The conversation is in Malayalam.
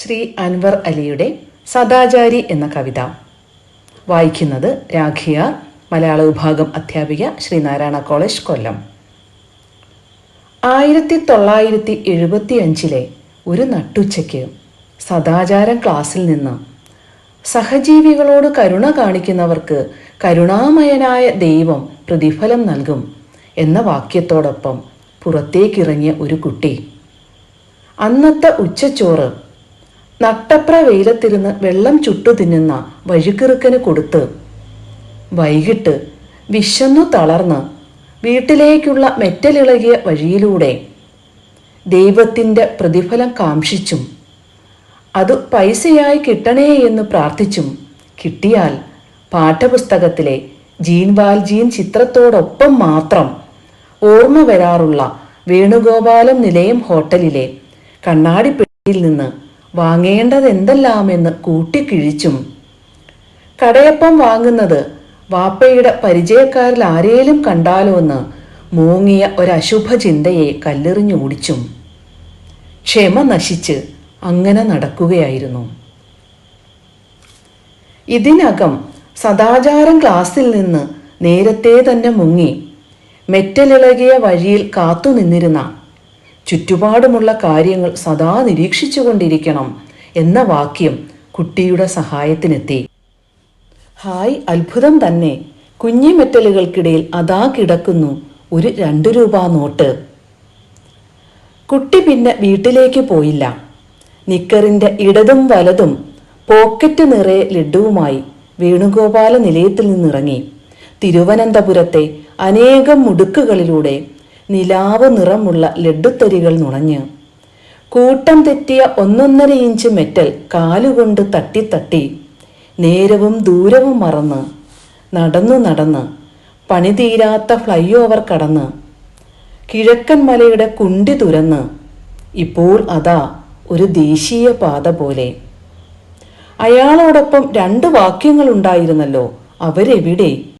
ശ്രീ അൻവർ അലിയുടെ സദാചാരി എന്ന കവിത. വായിക്കുന്നത് രാഖിയാർ മലയാള വിഭാഗം അധ്യാപിക ശ്രീനാരായണ കോളേജ് കൊല്ലം. ആയിരത്തി തൊള്ളായിരത്തി എഴുപത്തി അഞ്ചിലെ ഒരു നട്ടുച്ചയ്ക്ക് സദാചാര ക്ലാസ്സിൽ നിന്ന് സഹജീവികളോട് കരുണ കാണിക്കുന്നവർക്ക് കരുണാമയനായ ദൈവം പ്രതിഫലം നൽകും എന്ന വാക്യത്തോടൊപ്പം പുറത്തേക്കിറങ്ങിയ ഒരു കുട്ടി. അന്നത്തെ ഉച്ചച്ചോറ് നട്ടപ്ര വെയിലത്തിരുന്ന് വെള്ളം ചുട്ടു തിന്നുന്ന വഴിക്കിറുക്കന് കൊടുത്ത് വൈകിട്ട് വിശന്നു തളർന്ന് വീട്ടിലേക്കുള്ള മെറ്റലിളകിയ വഴിയിലൂടെ ദൈവത്തിന്റെ പ്രതിഫലം കാംക്ഷിച്ചും അത് പൈസയായി കിട്ടണേ എന്ന് പ്രാർത്ഥിച്ചും കിട്ടിയാൽ പാഠപുസ്തകത്തിലെ ജീൻ വാൽജീൻ ചിത്രത്തോടൊപ്പം മാത്രം ഓർമ്മ വരാറുള്ള വേണുഗോപാലം നിലയം ഹോട്ടലിലെ കണ്ണാടിപ്പെട്ടിയിൽ നിന്ന് വാങ്ങേണ്ടത് എന്തെല്ലാമെന്ന് കൂട്ടിക്കിഴിച്ചും കടയപ്പം വാങ്ങുന്നത് വാപ്പയുടെ പരിചയക്കാരിൽ ആരേലും കണ്ടാലോ എന്ന് മൂങ്ങിയ ഒരശുഭ ചിന്തയെ കല്ലെറിഞ്ഞു ഓടിച്ചും ക്ഷമ നശിച്ച് അങ്ങനെ നടക്കുകയായിരുന്നു. ഇതിനകം സദാചാരം ക്ലാസ്സിൽ നിന്ന് നേരത്തെ തന്നെ മുങ്ങി മെറ്റലിളകിയ വഴിയിൽ കാത്തുനിന്നിരുന്ന ചുറ്റുപാടുമുള്ള കാര്യങ്ങൾ സദാ നിരീക്ഷിച്ചുകൊണ്ടിരിക്കണം എന്ന വാക്യം കുട്ടിയുടെ സഹായത്തിനെത്തി. ഹായ് അത്ഭുതം തന്നെ. കുഞ്ഞിമെറ്റലുകൾക്കിടയിൽ അതാ കിടക്കുന്നു ഒരു രണ്ടു രൂപ നോട്ട്. കുട്ടി പിന്നെ വീട്ടിലേക്ക് പോയില്ല. നിക്കറിന്റെ ഇടതും വലതും പോക്കറ്റ് നിറയെ ലഡുവുമായി വേണുഗോപാല നിലയത്തിൽ നിന്നിറങ്ങി. തിരുവനന്തപുരത്തെ അനേകം മുടുക്കുകളിലൂടെ നിലാവ് നിറമുള്ള ലഡ്ഡുത്തരികൾ നുണഞ്ഞ്. കൂട്ടം തെറ്റിയ ഒന്നൊന്നര ഇഞ്ച് മെറ്റൽ കാലുകൊണ്ട് തട്ടി തട്ടി. നേരവും ദൂരവും മറന്ന്. നടന്നു നടന്ന്. പണിതീരാത്ത ഫ്ലൈ ഓവർ കടന്ന്. കിഴക്കൻ മലയുടെ കുണ്ടി തുരന്ന്. ഇപ്പോൾ അതാ ഒരു ദേശീയ പാത പോലെ. അയാളോടൊപ്പം രണ്ട് വാക്യങ്ങളുണ്ടായിരുന്നല്ലോ അവരെവിടെ?